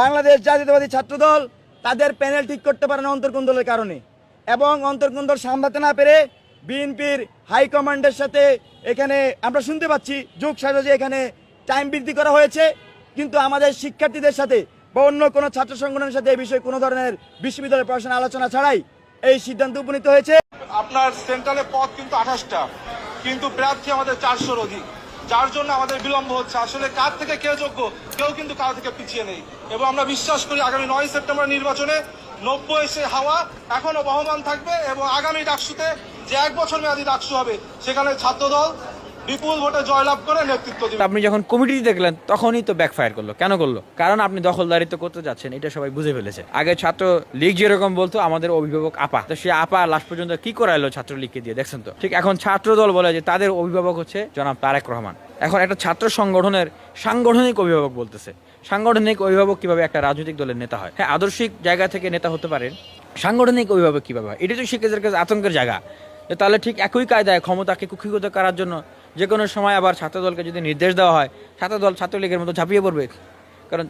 বাংলাদেশ জাতীয়তাবাদী ছাত্রদল তাদের প্যানেল ঠিক করতে পারে না অন্তর্কুন্দলের কারণে। এবং অন্তর্কুন্দল সামলাতে না পেরে বিএনপির হাইকমান্ডের সাথে এখানে আমরা শুনতে পাচ্ছি, যুগ সাজে এখানে টাইম বৃদ্ধি করা হয়েছে। কিন্তু আমাদের শিক্ষার্থীদের সাথে বা অন্য কোনো ছাত্র সংগঠনের সাথে এই বিষয়ে কোনো ধরনের বিশ্ববিদ্যালয় প্রশাসন আলোচনা ছাড়াই এই সিদ্ধান্ত উপনীত হয়েছে। আপনার সেন্ট্রালে পদ কিন্তু আঠাশটা, কিন্তু প্রার্থী আমাদের চারশোর অধিক। যার জন্য আমাদের বিলম্ব হচ্ছে। আসলে কার থেকে কে যোগ্য, কেউ কিন্তু কার থেকে পিছিয়ে নেই। এবং আমরা বিশ্বাস করি আগামী নয় সেপ্টেম্বর নির্বাচনে নব্বই সে হাওয়া এখনও বহমান থাকবে এবং আগামী ডাকসুতে যে এক বছর মেয়াদি ডাকসু হবে, সেখানে ছাত্রদল বিপুল ভোটে জয়লাভ করে নেতৃত্ব দেবে। আপনি যখন কমিটি দেখলেন, তখনই তো ব্যাকফায়ার করল। কেন করল? কারণ আপনি দখলদারিত্ব করতে যাচ্ছেন, এটা সবাই বুঝে ফেলেছে। আগে ছাত্র লীগ যেরকম বলতো, আমাদের অভিভাবক আপা। তো সে আপা লাস্ট পর্যন্ত কি করাইলো ছাত্র লীগকে দিয়ে, দেখছেন তো? ঠিক এখন ছাত্র দল বলে যে তাদের অভিভাবক হচ্ছে জনাব তারেক রহমান। এখন একটা ছাত্র সংগঠনের সাংগঠনিক অভিভাবক বলতেছে। সাংগঠনিক অভিভাবক কীভাবে একটা রাজনৈতিক দলের নেতা হয়? হ্যাঁ আদর্শিক জায়গা থেকে নেতা হতে পারেন। সাংগঠনিক অভিভাবক কীভাবে হয়? এটা তো শিক্ষকদের কাছে আতঙ্কের জায়গা। তাহলে ঠিক একই কায়দায় ক্ষমতাকে কুক্ষিগত করার জন্য যে কোনো সময় আবার ছাত্র দলকে যদি নির্দেশ দেওয়া হয় ছাত্র দল ছাত্রলীগের মতো ঝাঁপিয়ে পড়বে। কারণ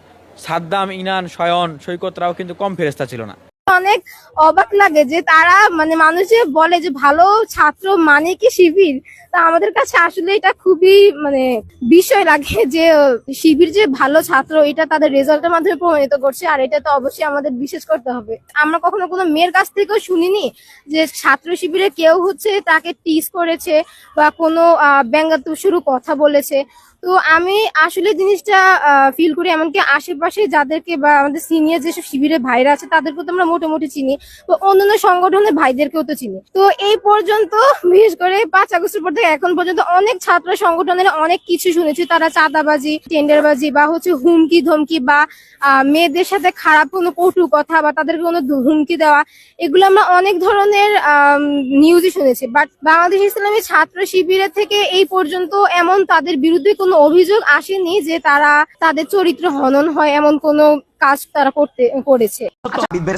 সাদ্দাম, ইনান, শয়ন, সৈকতরাও কিন্তু কম ফেরেস্তা ছিল না। অনেক অবাক লাগে যে তারা মানে মানুষ বলে যে ভালো ছাত্র মানে কি শিবির? তা আমাদের কাছে আসলে এটা খুবই মানে বিষয় লাগে যে, শিবির যে ভালো ছাত্র, এটা তাদের রেজাল্টের মাধ্যমে প্রমাণিত করছে, আর এটা তো অবশ্যই আমাদের বিশেষ করতে হবে। আমরা কখনো কোনো মেয়ের কাছ থেকেও শুনিনি যে ছাত্র শিবিরে কেউ হচ্ছে তাকে টিস করেছে বা কোনো ব্যঙ্গাত্মক শুরু কথা বলেছে। তো আমি আসলে জিনিসটা ফিল করি এমনকি আশেপাশে যাদেরকে বা আমাদের সিনিয়র যেসব শিবিরের ভাইরা আছে, তাদেরকেও তো আমরা মোটামুটি চিনি। বা অন্যান্য সংগঠনের ভাইদেরকেও তো চিনি। তো এই পর্যন্ত, বিশেষ করে পাঁচ আগস্টের পর থেকে এখন পর্যন্ত অনেক ছাত্র সংগঠনের অনেক কিছু শুনেছি। তারা চাঁদাবাজি টেন্ডারবাজি বা হচ্ছে হুমকি, ধমকি বা মেয়েদের সাথে খারাপ কোনো কটু কথা বা তাদেরকে কোনো হুমকি দেওয়া, এগুলো আমরা অনেক ধরনের নিউজই শুনেছি। বাট বাংলাদেশ ইসলামী ছাত্র শিবিরের থেকে এই পর্যন্ত এমন তাদের বিরুদ্ধে কোনো অভিযোগ আসেনি যে তারা তাদের চরিত্র হনন হয় এমন কোনো কাজ তারা করতে করেছে।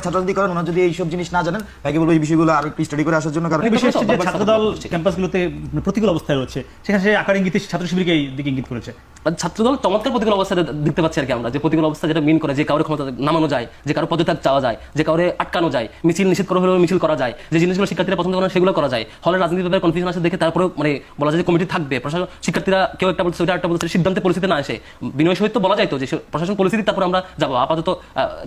ছাত্রছাত্রী করেন ওনারা যদি এইসব জিনিস না জানেন তাকে বলব এই বিষয়গুলো আরও একটু স্টাডি করে আসার জন্য কারণ হচ্ছে যে ছাত্রদল ক্যাম্পাসগুলোতে প্রতিকূল অবস্থায় রয়েছে। সেখানে সে আকার ইঙ্গিতে ছাত্র শিবিরকে এই দিকে ইঙ্গিত করেছে। মানে ছাত্রদল চমৎকার প্রতিকূল অবস্থা দেখতে পাচ্ছি আর কি আমরা যে প্রতিকূল অবস্থা যেটা মিন করে যে কারোর ক্ষমতা নামানো যায় যে কারও পদত্যাগ চাওয়া যায় যে কারোর আটকানো যায় মিছিল নিষেধ করা হলেও মিছিল করা যায় যে জিনিসগুলো শিক্ষার্থীরা পছন্দ করে সেগুলো করা যায়। হলে রাজনীতি ব্যাপারে কনফিউশন আছে দেখে তারপরে মানে বলা যায় যে কমিটি থাকবে। প্রশাসন শিক্ষার্থীরা কেউ একটা বলছে ওইটা একটা বলছে সিদ্ধান্তে পরিস্থিতি না আসে বিনয় সহিত বলা যায় তো যে প্রশাসন পরিস্থিতি তারপর আমরা যাব। আপাতত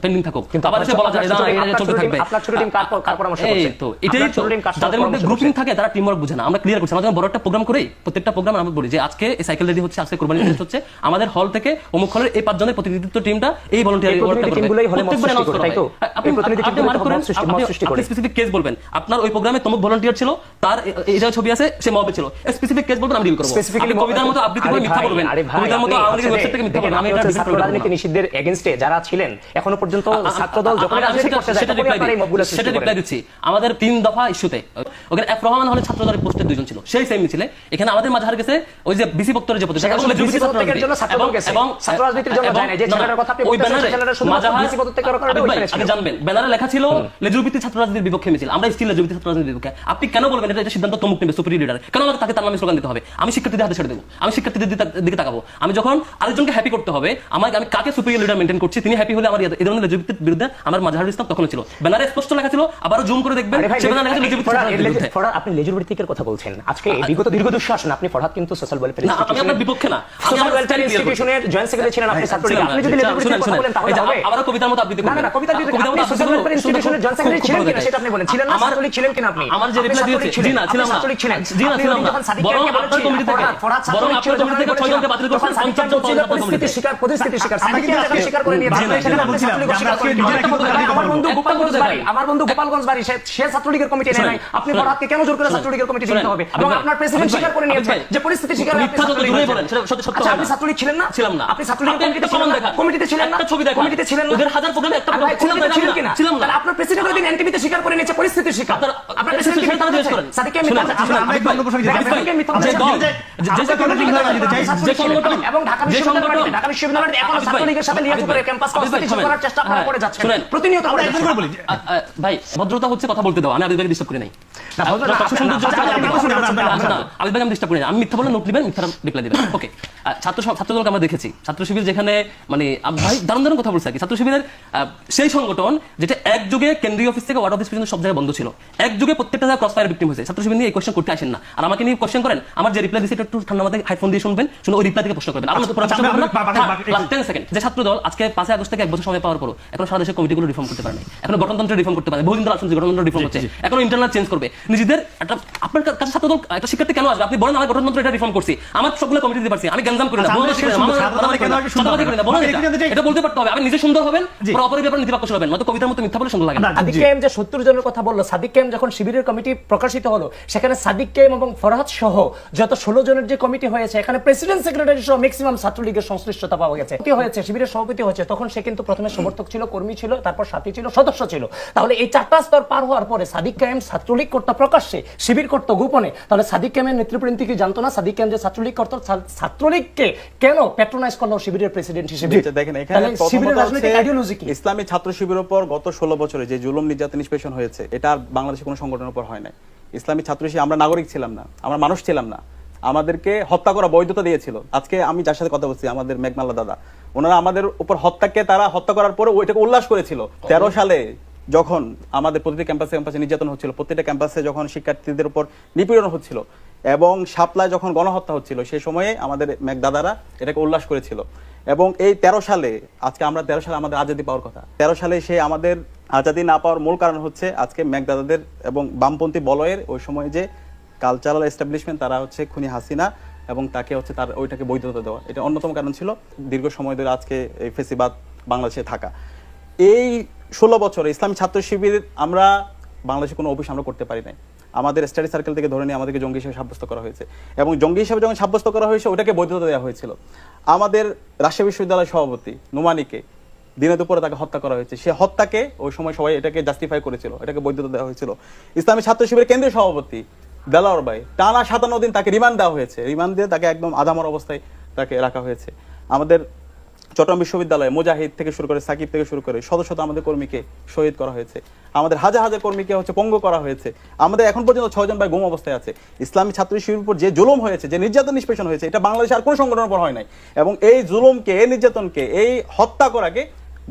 পেন্ডিং থাকুক। কিন্তু আবার এসে বলা যায় না এটা চলতে থাকবে। আপনার ছোট টিম কার কার পরামর্শ করছে? তো এটাই তো ছোট টিম কার যাদের মধ্যে গ্রুপিং থাকে তারা টিম ওয়ার্ক বুঝে না। আমরা ক্লিয়ার করছি যখন বড় একটা প্রোগ্রাম করি প্রত্যেকটা প্রোগ্রাম আমরা বলি যে আজকে এই সাইকেল রেডি হচ্ছে আজকে কোরবানি টেস্ট হচ্ছে আমাদের হল থেকে অমুক হলের এই পাঁচজনের প্রতিনিধিত্ব টিমটা এই ভলান্টিয়ার টিমগুলোই হলে মত সৃষ্টি করে, তাই তো? আপনি আপনি মার্ক করেন। আপনি স্পেসিফিক কেস বলবেন। আপনার ওই প্রোগ্রামে তমুক ভলান্টিয়ার ছিল তার এই যে ছবি আছে সে মবে ছিল। স্পেসিফিক কেস বলবেন আমি ডিল করব। আপনি কবিতার মতো আবৃত্তি করে মিথ্যা বলবেন। কবিতার মতো আপনি আওয়ামী লীগের ওয়েবসাইট থেকে মিথ্যা বলবেন। আমি এটা আপনি করব। রাজনীতি নিষিদ্ধের এগেনস্টে যারা ছিলেন। এখনও পর্যন্ত ছাত্রদল যখন রাজনীতি করতে যায় reply আপনারা এই। মবগুলো সেটা দিচ্ছি। আমাদের তিন দফা ইস্যুতে ওখানে এফ রহমান হলে ছাত্র দলের পোস্টের দুইজন ছিল। সেই সেম মিছিলে এখানে আমাদের মাঝার গেছে ওই যে বিসি বক্তরের যে পদত্যাগ, সেটা আসলে শুধু BC BC জন্য ছাত্র দল এবং- গেছে। এবং ছাত্র রাজনীতির জন্য যায় না। যে ছেলেটার কথা আপনি ওই বলতেছেন, ব্যানারে সেই ছেলেটা শুধুমাত্র মাজাহার- BC পদত্যাগের কারণে ওইখানে ছিল। জানবেন ব্যানারে লেখা ছিল লেজুরভিত্তি ছাত্র রাজনীতির বিপক্ষে মিছিল। আমরা স্টিল লেজুরভিত্তি ছাত্র রাজনীতির বিপক্ষে। আপনি কেন বলবেন এটা এটা সিদ্ধান্ত তমুক নেবে সুপ্রিয় লিডার কেন আমাকে তাকে তার নামে স্লোগান দিতে হবে? আমি শিক্ষার্থীদের হাতে ছেড়ে দেবো। আমি শিক্ষার্থীদের দিকে- তাকাবো। আমি যখন আরেকজনকে হ্যাপি করতে হবে আমাকে আমি কাকে সুপ্রিয় লিডার মেনটেন করছি তিনি হ্যাপি হলে আমার এই ধরনের লেজুরভিত্তির বিরুদ্ধে আমার মাঝার ইসলাম তখন ছিল। ব্যানারে স্পষ্ট লেখা ছিল আবারও জুম করে দেখবেন আরে ভাই, সে ব্যানারে লেখা ছিল লেজুরভিত্তি ফরহাদ, ছাত্র আপনি লেজুর ভিত্তিকের কথা বলছেন। আজকে বিগত দীর্ঘ দুঃশাসন আপনি ফরহাদ কিন্তু সোশ্যাল ওয়েলফেয়ার না, আমি আপনার বিপক্ষে না। সোশ্যাল আমার ওয়েলফেয়ার ইনস্টিটিউশনের জয়েন্ট সেক্রেটারি ছিলেন আপনি ছাত্রলীগ। ছিলাম না, আপনি যদি ভিত্তিকের কথা বলেন তাহলে হবে। আবারও কবিতার মতো আবৃত্তি না না করবেন। না কবিতা যদি কবিতার মতো সোশ্যাল ওয়েলফেয়ার। ইনস্টিটিউশনের জয়েন্ট সেক্রেটারি ছিলেন কিনা সেটা আপনি বলেন। ছিলেন না আমার- ছাত্রলীগ ছিলেন কিনা আপনি? আমার যে রিপ্লাই দিয়েছে ছিলেন, জি না। ছিলাম না ছিলেন। জি না ছিলাম না। বরং আপনার কমিটি থেকে ফরহাদ- ফরহাদ বরং ছাত্রলীগ আপনার কমিটি থেকে ছয়জনকে বাতিল করছেন? পঞ্চাশ জন পরিস্থিতি শিকার পরিস্থিতি শিকার সাদিক স্বীকার করে নিয়েছে আমরা স্বীকার বন্ধু গোপালগঞ্জ বাড়ি সে ছাত্রলীগের কমিটি নেয় নাই। আপনি শুনেন, কেন জোর করে ছাত্রলীগের কমিটি নিতে হবে? এবং আপনার প্রেসিডেন্ট স্বীকার করে নিয়েছে যে পরিস্থিতি স্বীকার আপনি ছাত্রলীগ আচ্ছা আপনি। ছাত্রলীগ ছিলেন না? ছিলাম না। আপনি ছাত্রলীগের কমিটিতে ছিলেন না? কমিটিতে ছিলেন না? ছবি দেখান। কমিটিতে ছিলেন না? ওদের হাজার প্রোগ্রামে একটা প্রোগ্রাম ছিলাম না, ছিলেন কিনা? ছিলাম না। আপনার প্রেসিডেন্ট ওই দিন এনটিভিতে স্বীকার করে নিয়েছে পরিস্থিতি স্বীকার। আপনার- প্রেসিডেন্ট সেটা জিজ্ঞেস করেন। ভাইকে মিথ্যা যে সংগঠন এবং ঢাকা যে ঢাকা বিশ্ববিদ্যালয়ের এখনও ছাত্রলীগের সাথে লিয়াজু করে ক্যাম্পাস আবিদ ভাই, করার চেষ্টা আপনারা হ্যাঁ, করে যাচ্ছেন। প্রতিনিয়ত ভাই ভদ্রতা হচ্ছে কথা বলতে দাও আমি আপনাদেরকে ডিস্টার্ব করে নাই। না, না, আচ্ছা, আচ্ছা, না, আমি ভাই আমি ডিস্টার্ব করি আমি মিথ্যা বলে নোট দিবেন মিথ্যা রিপ্লাই দিবেন। ওকে ছাত্র সং- আমরা দেখেছি। ছাত্র শিবির যেখানে মানে ভাই দারুণ দারুণ কথা বলছে আর কি। ছাত্র শিবিরের সেই সংগঠন যেটা এক যুগে কেন্দ্রীয় অফিস থেকে ওয়ার্ড অফিস পর্যন্ত সব জায়গায় বন্ধ ছিল। একযুগে প্রত্যেকটা জায়গায় ক্রস ভিক্টিম হয়েছে। ছাত্র শিবির নিয়ে এই কোশ্চেন করতে আসেন না। আর আমাকে নিয়ে করেন আমার যে রিপ্লাই দিয়েছে একটু ঠান্ডা মাথায় হাইফোন দিয়ে শুনবেন শুনে ওই রিপ্লাই থেকে প্রশ্ন করবেন। আমার তো পুরো আচ্ছা, প্রশ্ন করবেন না। বাকি- বাকি- বাকি- Last 10 সেকেন্ড যে ছাত্র দল আজকে পাঁচই আগস্ট থেকে এক বছর সময় পাওয়ার পর এখন সারা দেশের কমিটিগুলো রিফর্ম করতে পারে নাই। এখন গণতন্ত্র রিফর্ম করতে পারে বহুদিন ধরে আসলে গণতন্ত্র রিফর্ম হচ্ছে। এখন ইন্টারনাল চেঞ্জ করবে। নিজেদের একটা আপনার কাছে একটা শিক্ষার্থী কেন আসবে? আপনি বলেন আমার গণতন্ত্র এটা রিফর্ম করছি। আমার সবগুলো কমিটি দিতে পারছি। আমি গঞ্জাম করি না। এটা। বলতে পারতে হবে। আপনি নিজে সুন্দর হবেন অপরের ব্যাপারে নীতিবাক্য নয়তো কবিতার মতো মিথ্যা বলে সুন্দর লাগে সাদিক কেম যে সত্তর জনের কথা বলল সাদিক কেম যখন শিবিরের কমিটি প্রকাশিত হলো সেখানে সাদিক কেম এবং ফরহাদ সহ যত ষোলো জনের যে কমিটি হয়েছে এখানে প্রেসিডেন্ট সেক্রেটারি সহ ম্যাক্সিমাম ছাত্রলীগের সংশ্লিষ্টতা পাওয়া গেছে। কি হয়েছে? শিবিরের সভাপতি হয়েছে। তখন সে কিন্তু প্রথমে সমর্থক ছিল কর্মী ছিল তারপর সাথী ছিল সদস্য ছিল। তাহলে এই চারটা স্তর পার হওয়ার পরে সাদিক কায়েম ছাত্রলীগ করতো প্রকাশ্যে শিবির করতো গোপনে। তাহলে সাদিক কায়েমের নেতৃবৃন্দ কি জানতো না? সাদিক কায়েম যে ছাত্রলীগ করতো ছাত্রলীগকে কেন প্যাট্রোনাইজ করল শিবিরের প্রেসিডেন্ট হিসেবে? দেখেন এখানে শিবিরের রাজনৈতিক আইডিওলজি কি? ইসলামী ছাত্র শিবিরের উপর গত ষোলো বছরে যে জুলুম নির্যাতন নিষ্পেষণ হয়েছে এটা আর বাংলাদেশে কোনো সংগঠনের উপর হয় নাই। ইসলামী ছাত্র শিবির আমরা নাগরিক ছিলাম না আমরা মানুষ ছিলাম না। আমাদেরকে হত্যা করা বৈধতা দিয়েছিল। আজকে আমি যার সাথে কথা বলছি আমাদের মেঘমাল্লা দাদা ওনারা আমাদের উপর হত্যাকে তারা হত্যা করার পরে ওইটাকে উল্লাস করেছিল। তেরো সালে যখন আমাদের প্রতিটি ক্যাম্পাসে ক্যাম্পাসে নির্যাতন হচ্ছিল, প্রতিটা ক্যাম্পাসে যখন শিক্ষার্থীদের উপর নিপীড়ন হচ্ছিল এবং সাপ্লায় যখন গণহত্যা হচ্ছিল সেই সময়ে আমাদের মেঘদাদারা এটাকে উল্লাস করেছিল। এবং এই তেরো সালে, আজকে আমরা তেরো সালে আমাদের আজাদি পাওয়ার কথা। তেরো সালে সে আমাদের আজাদি না পাওয়ার মূল কারণ হচ্ছে আজকে মেঘদাদাদের এবং বামপন্থী বলয়ের ওই সময় যে কালচারাল এস্টাবলিশমেন্ট তারা হচ্ছে খুনি হাসিনা এবং তাকে হচ্ছে তার ওইটাকে বৈধতা দেওয়া। এটা অন্যতম কারণ ছিল দীর্ঘ সময় ধরে আজকে এই ফেসিবাদ বাংলাদেশে থাকা। এই ষোলো বছরে ইসলামী ছাত্র শিবির আমরা বাংলাদেশে কোনো অফিস আমরা করতে পারি নাই। আমাদের স্টাডি সার্কেল থেকে ধরে নিয়ে আমাদেরকে জঙ্গি হিসেবে সাব্যস্ত করা হয়েছে। এবং জঙ্গি হিসেবে যখন সাব্যস্ত করা হয়েছে ওটাকে বৈধতা দেওয়া হয়েছিল। আমাদের রাজশাহী বিশ্ববিদ্যালয়ের সভাপতি নোমানিকে দিনে দুপুরে তাকে হত্যা করা হয়েছে। সে হত্যাকে ওই সময় সবাই এটাকে জাস্টিফাই করেছিল, এটাকে বৈধতা দেওয়া হয়েছিল। ইসলামী ছাত্র শিবিরের কেন্দ্রীয় সভাপতি দেলাওয়ার ভাই টানা সাতান্ন দিন তাকে রিমান্ড দেওয়া হয়েছে। রিমান্ড দিয়ে তাকে একদম আধামর অবস্থায় তাকে রাখা হয়েছে। আমাদের চট্টগ্রাম বিশ্ববিদ্যালয়ে মুজাহিদ থেকে শুরু করে সাকিব থেকে শুরু করে শত শত আমাদের কর্মীকে শহীদ করা হয়েছে। আমাদের হাজার হাজার কর্মীকে হচ্ছে পঙ্গ করা হয়েছে। আমাদের এখন পর্যন্ত ছয়জন ভাই গুম অবস্থায় আছে। ইসলামী ছাত্র শিবির উপর যে জুলুম হয়েছে, যে নির্যাতন নিষ্পেষণ হয়েছে, এটা বাংলাদেশে আর কোনো সংগঠনের উপর হয় নাই। এবং এই জুলুমকে, এই নির্যাতনকে, এই হত্যা করাকে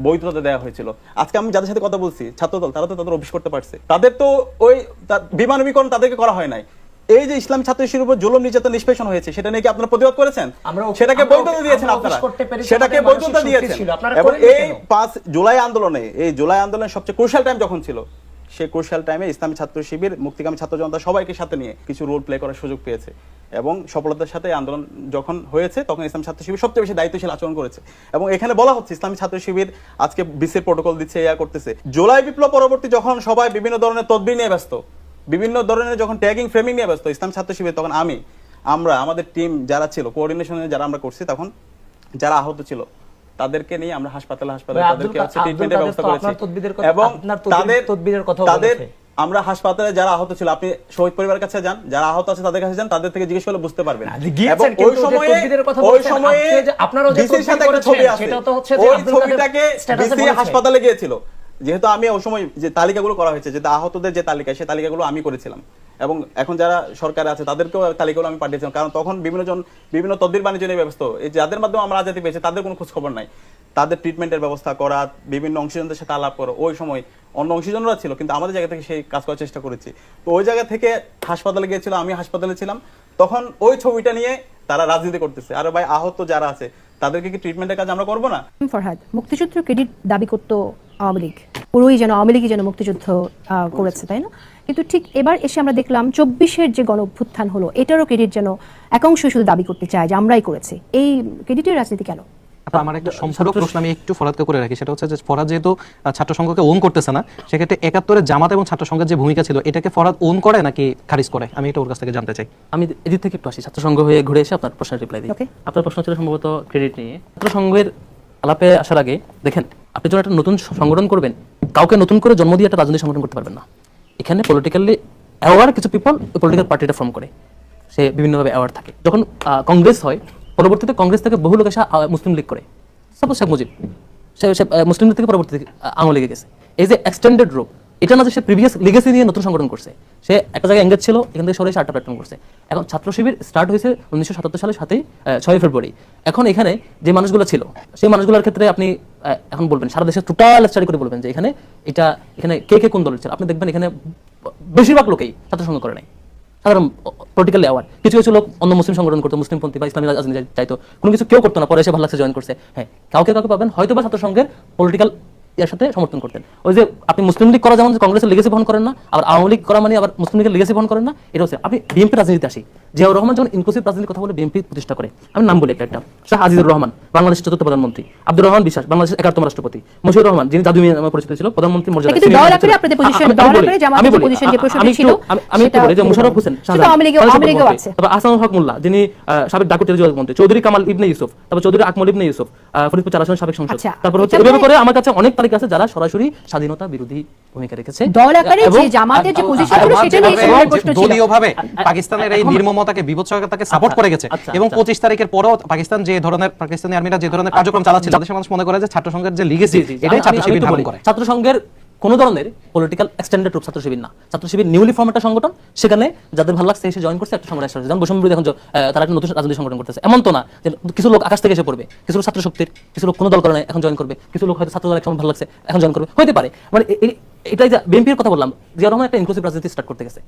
বৈধতা দেওয়া হয়েছিল। আজকে আমি যাদের সাথে কথা বলছি, ছাত্রদল, তারা তো তাদের অফিস করতে পারছে। তাদের তো ওই বিমানবীকরণ তাদেরকে করা হয় নাই। এই যে ইসলাম ছাত্র শিবিরের উপর জুলুম নির্যাতন নিষ্পেষণ হয়েছে সেটা নিয়ে কি আপনারা প্রতিবাদ করেছেন? সেটাকে বৈধতা দিয়েছেন আপনারা। সেটাকে বৈধতা দিয়েছেন। এবং এই পাঁচ জুলাই আন্দোলনে এই জুলাই আন্দোলনের সবচেয়ে ক্রুশাল টাইম যখন ছিল সেই ক্রুশাল টাইমে ইসলামী ছাত্র শিবির মুক্তিকামী ছাত্র জনতা সবাইকে সাথে নিয়ে কিছু রোল প্লে করার সুযোগ পেয়েছে। এবং সফলতার সাথে আন্দোলন যখন হয়েছে তখন ইসলাম ছাত্র শিবির সবচেয়ে বেশি দায়িত্বশীল আচরণ করেছে। এবং এখানে বলা হচ্ছে ইসলামী ছাত্র শিবির আজকে বিশ্বের প্রোটোকল দিচ্ছে ইয়া করতেছে। জুলাই বিপ্লব পরবর্তী যখন সবাই বিভিন্ন ধরনের তদবির নিয়ে ব্যস্ত বিভিন্ন ধরনের যখন ট্যাগিং ফ্রেমিং নিয়ে ব্যস্ত ইসলাম ছাত্র শিবির তখন আমি আমরা আমাদের টিম যারা ছিল কোঅর্ডিনেশনে যারা আমরা করছি তখন যারা আহত ছিল তাদেরকে নিয়ে আমরা হাসপাতালে হাসপাতালে তাদেরকে হচ্ছে ট্রিটমেন্টের ব্যবস্থা করেছি। আপনার কথা- এবং তাদের তদবিরের কথাও তাদের আমরা হাসপাতালে যারা আহত ছিল আপনি শহীদ পরিবারের কাছে যান যারা আহত আছে তাদের কাছে যান তাদের থেকে জিজ্ঞেস করলে বুঝতে পারবেন। এবং ওই সময়ে ওই সময়ে আপনি যে- সাথে একটা ছবি আছে। সেটা তো হচ্ছে ওই ছবিটাকে স্ট্যাটাসে হাসপাতালে গিয়েছিল। যেহেতু আমি ওই সময় যে তালিকাগুলো করা হয়েছে যেটা আহতদের যে তালিকা সেই তালিকাগুলো আমি করেছিলাম। এবং এখন যারা সরকারে আছে, তাদেরকেও তালিকাগুলো আমি পাঠিয়েছিলাম। কারণ তখন বিভিন্ন জন, বিভিন্ন তদবির বাণিজ্য নিয়ে ব্যস্ত। এই যাদের মাধ্যমে আমরা আজাদি পেয়েছি, তাদের কোনো খোঁজ খবর নাই। তাদের ট্রিটমেন্টের ব্যবস্থা করা, বিভিন্ন অংশীজনদের সাথে আলাপ করো, ওই সময় অন্য অংশীজনরা ছিল, কিন্তু আমাদের জায়গা থেকে সেই কাজ করার চেষ্টা করেছি। তো ওই জায়গা থেকে হাসপাতালে গিয়েছিল, আমি হাসপাতালে ছিলাম। তখন ওই ছবিটা নিয়ে তারা রাজনীতি করতেছে। আর ভাই, আহত যারা আছে, তাদেরকে কি ট্রিটমেন্টের কাজ আমরা করব না? ফরহাদ, মুক্তিযুদ্ধ ক্রেডিট দাবি করতো আওয়ামী লীগ। পুরোই যেন আওয়ামী লীগই যেন মুক্তিযুদ্ধ করেছে তাই না? কিন্তু ঠিক এবার এসে আমরা দেখলাম চব্বিশের যে গণ অভ্যুত্থান হলো এটারও ক্রেডিট যেন একাংশ শুধু দাবি করতে চায় যে আমরাই করেছি। এই ক্রেডিটের রাজনীতি কেন? আচ্ছা, আমার একটা সম্পূরক প্রশ্ন আমি একটু ফরাদকে করে রাখি। সেটা হচ্ছে যে ফরাদ যেহেতু ছাত্র সংঘকে ওন করতেছে না সেক্ষেত্রে একাত্তরে জামাত এবং ছাত্র সংঘের যে ভূমিকা ছিল এটাকে ফরাদ ওন করে নাকি খারিজ করে? আমি এটা ওর কাছ থেকে জানতে চাই। আমি এদিক থেকে একটু আসি। ছাত্র সংঘ হয়ে ঘুরে এসে আপনার প্রশ্নের রিপ্লাই দিই। আপনার প্রশ্ন ছিল সম্ভবত ক্রেডিট নিয়ে। ছাত্র সংঘের আলাপে আসার আগে দেখেন আপনি যখন একটা নতুন সংগঠন করবেন, কাউকে নতুন করে জন্ম দিয়ে একটা রাজনৈতিক সংগঠন করতে পারবেন না। এখানে পলিটিক্যালি অ্যাওয়ার কিছু পিপল পলিটিক্যাল পার্টিটা ফর্ম করে। সে বিভিন্নভাবে অ্যাওয়ার থাকে। যখন কংগ্রেস হয়, পরবর্তীতে কংগ্রেস থেকে বহু লোক এসে মুসলিম লীগ করে। সাপোজ শেখ মুজিব। সে মুসলিম লীগ থেকে পরবর্তীতে আঙুল লীগে গেছে। এই যে এক্সটেন্ডেড রূপ এটা না যে সে প্রিভিয়াস লিগেসি নিয়ে নতুন সংগঠন করছে। সে একটা জায়গায় এঙ্গেজ ছিল, এখান থেকে সরে আটটা প্ল্যাটফর্ম করছে। এখন ছাত্র শিবির স্টার্ট হয়েছে উনিশশো সাতাত্তর সালের সাথে ছয় ফেব্রুয়ারি। এখন এখানে যে মানুষগুলো ছিল, সেই মানুষগুলোর ক্ষেত্রে আপনি এখন বলবেন, সারা দেশে টোটাল স্টাডি করে বলবেন যে এখানে এটা, এখানে কে কে কোন দলের ছিল? আপনি দেখবেন এখানে বেশিরভাগ লোকেই ছাত্র সংঘ করে নাই। সাধারণ পলিটিক্যাল অ্যাওয়ার কিছু কিছু লোক অন্য মুসলিম সংগঠন করতো, মুসলিমপন্থী বা ইসলামী রাজনীতি চাইতো। কোনো কিছু কেউ করতো না, পরে এসে ভালো লাগছে জয়েন করছে। হ্যাঁ কাউকে কাউকে পাবেন হয়তো বা ছাত্র সংঘের পলিটিক্যাল এর সাথে সমর্থন করতেন। ওই যে আপনি মুসলিম লীগ করা যেমন কংগ্রেসের লেগেসি বহন করেন না আবার আওয়ামী লীগ করা মানে আবার মুসলিম লীগের লেগেসি বহন করেন না এটা হচ্ছে আপনি বিএনপি রাজনীতিতে আসি। জিয়াউর রহমান যখন ইনক্লুসিভ রাজনীতির কথা বলে বিএনপি প্রতিষ্ঠা করে আমি নাম বলি একটা একটা। শাহ আজিজুর রহমান বাংলাদেশের চতুর্থ প্রধানমন্ত্রী। আব্দুর রহমান বিশ্বাস বাংলাদেশের একাত্তম রাষ্ট্রপতি। মশিউর রহমান যিনি জাদু মিয়া নামে পরিচিত ছিল প্রধানমন্ত্রী মর্যাদা আমি- বলি, যে মোশাররফ হোসেন। তারপর আসাম হক মোল্লা যিনি সাবেক ডাকুটের মন্ত্রী চৌধুরী কামাল ইবনে ইউসুফ তারপর চৌধুরী আকমল ইবনে ইউসুফ ফরিদপুর চার আসনের সাবেক সংসদ। আচ্ছা, তারপর হচ্ছে এভাবে করে আমার কাছে অনেক তালিকা আছে যারা সরাসরি স্বাধীনতা বিরোধী ভূমিকা রেখেছে। দল আকারে যে জামাতের যে পজিশন ছিল সেটা নিয়ে সবার প্রশ্ন ছিল। দলীয়ভাবে পাকিস্তানের এই নির্মমতাকে বিভৎসকতাকে সাপোর্ট করে গেছে। আচ্ছা, এবং আচ্ছা। পঁচিশ তারিখের পরেও পাকিস্তান যে ধরনের পাকিস্তানি আর্মিরা যে ধরনের কার্যক্রম চালাচ্ছে তাদের মানুষ মনে করে যে ছাত্র সংঘের যে লিগেসি। এটাই ছাত্র শিবির ধারণ করে। ছাত্র সংঘের কোন ধরনের পলিটিক্যাল এক্সটেন্ডেড রূপ ছাত্র শিবির না। ছাত্র শিবির নিউলি ফর্ম একটা সংগঠন সেখানে যাদের ভালো লাগছে এসে জয়েন করছে একটা সংগঠন আসছে। যেমন বৈষম্য এখন তারা একটা নতুন রাজনৈতিক সংগঠন করতেছে। এমন তো না যে কিছু লোক আকাশ থেকে এসে পড়বে কিছু লোক ছাত্র শক্তির কিছু লোক কোনো দল করে এখন জয়েন করবে। কিছু লোক হয়তো ছাত্র দল এক সময় ভালো লাগছে এখন জয়েন করবে। হতে পারে। মানে এটাই যে বিএনপির কথা বললাম জিয়া রহমান একটা ইনক্লুসিভ রাজনীতি স্টার্ট করতে গেছে।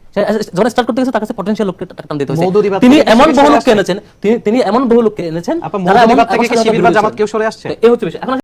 যখন স্টার্ট করতে গেছে তার কাছে পটেনশিয়াল লোককে টান দিতে হয়েছে। তিনি এমন বহু লোককে এনেছেন তিনি- এমন বহু লোককে এনেছেন আপনার এমন- মৌদুদিবাদ থেকে এমন কি স্বাধীনতা শিবির বা জামাত কেউ সরে আসছে? এ হচ্ছে বিষয়। এখন